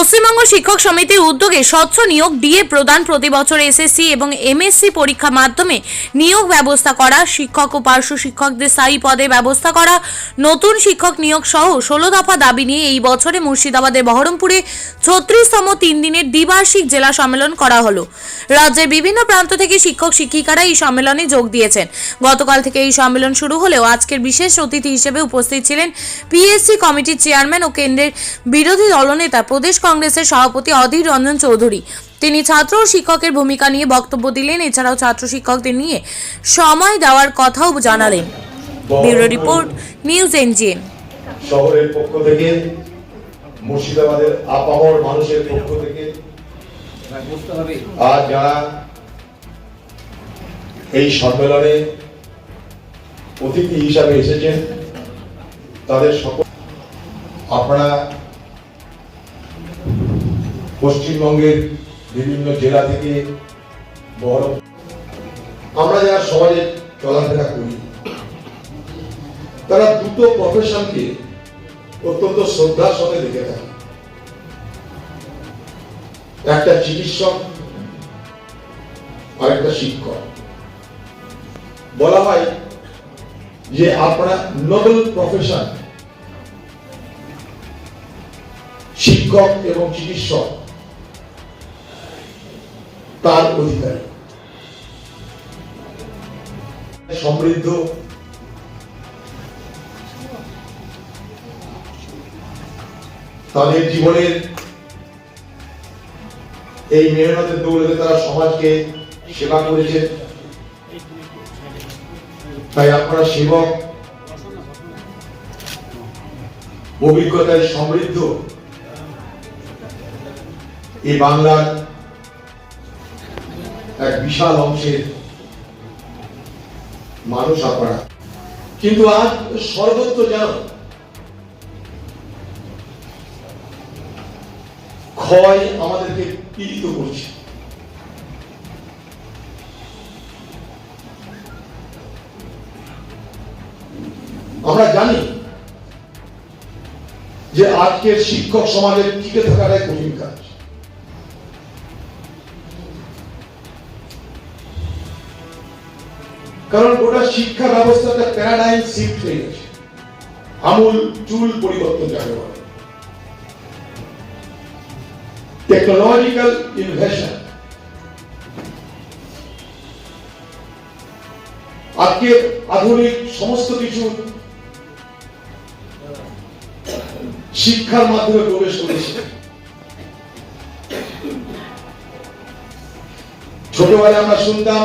পশ্চিমবঙ্গ শিক্ষক সমিতির উদ্যোগে স্বচ্ছ নিয়োগ ডিএ প্রদান প্রতি বছর এসএসসি এবং এমএসসি পরীক্ষা মাধ্যমে নিয়োগ ব্যবস্থা করা, শিক্ষক ও পার্শ্ব শিক্ষকদের স্থায়ী পদে ব্যবস্থা করা, নতুন শিক্ষক নিয়োগ সহ ষোলো দফা দাবি নিয়ে এই বছরে মুর্শিদাবাদের বহরমপুরে ছত্রিশতম তিন দিনের দ্বিবার্ষিক জেলা সম্মেলন করা হলো। রাজ্যের বিভিন্ন প্রান্ত থেকে শিক্ষক শিক্ষিকারা এই সম্মেলনে যোগ দিয়েছেন। গতকাল থেকে এই সম্মেলন শুরু হলেও আজকের বিশেষ অতিথি হিসেবে উপস্থিত ছিলেন পিএসসি কমিটির চেয়ারম্যান ও কেন্দ্রের বিরোধী দলনেতা প্রদেশ কংগ্রেসের সভাপতি অধীর রঞ্জন চৌধুরী। তিনি ছাত্র ও শিক্ষকের ভূমিকা নিয়ে বক্তব্য দিলেন। এছাড়াও ছাত্র শিক্ষকদের নিয়ে সময় দেওয়ার কথাও জানালেন। ব্যুরো রিপোর্ট নিউজ এনজিএন শহরের পক্ষ থেকে মুর্শিদাবাদের আপামর মানুষের পক্ষ থেকে আর যারা এই সম্মেলনে অতিথি হিসাবে এসেছেন তাদের সকল আপনারা পশ্চিমবঙ্গের বিভিন্ন জেলা থেকে বড় আমরা যারা সমাজে চলাফেরা করি, তারা দুটো প্রফেশনকে অত্যন্ত শ্রদ্ধার সাথে দেখে থাকে। একটা চিকিৎসক আর একটা শিক্ষক। বলা হয় যে আপনারা নোবেল প্রফেশন শিক্ষক এবং চিকিৎসক তার অধিকারী। সমৃদ্ধ। তাদের জীবনের এই মেহনতের দৌলতে তারা সমাজকে সেবা করেছেন তাই আপনারা সেবক, অভিজ্ঞতায় সমৃদ্ধ। এই বাংলার এক বিশাল অংশের মানুষ আপনারা। কিন্তু আজ সর্বত্র যেন ক্ষয় আমাদেরকে পীড়িত করছে। আমরা জানি যে আজকের শিক্ষক সমাজের টিকে থাকাটাই কঠিন কাজ। কারণ গোটা শিক্ষা ব্যবস্থাটা প্যারাডাইম শিফট হয়ে গেছে। আমূল চুল পরিবর্তন যাকে বলে টেকনোলজিক্যাল ইনভেশন আজকে আধুনিক সমস্ত কিছু শিক্ষার মাধ্যমে প্রবেশ করেছে। ছোটবেলায় আমরা শুনতাম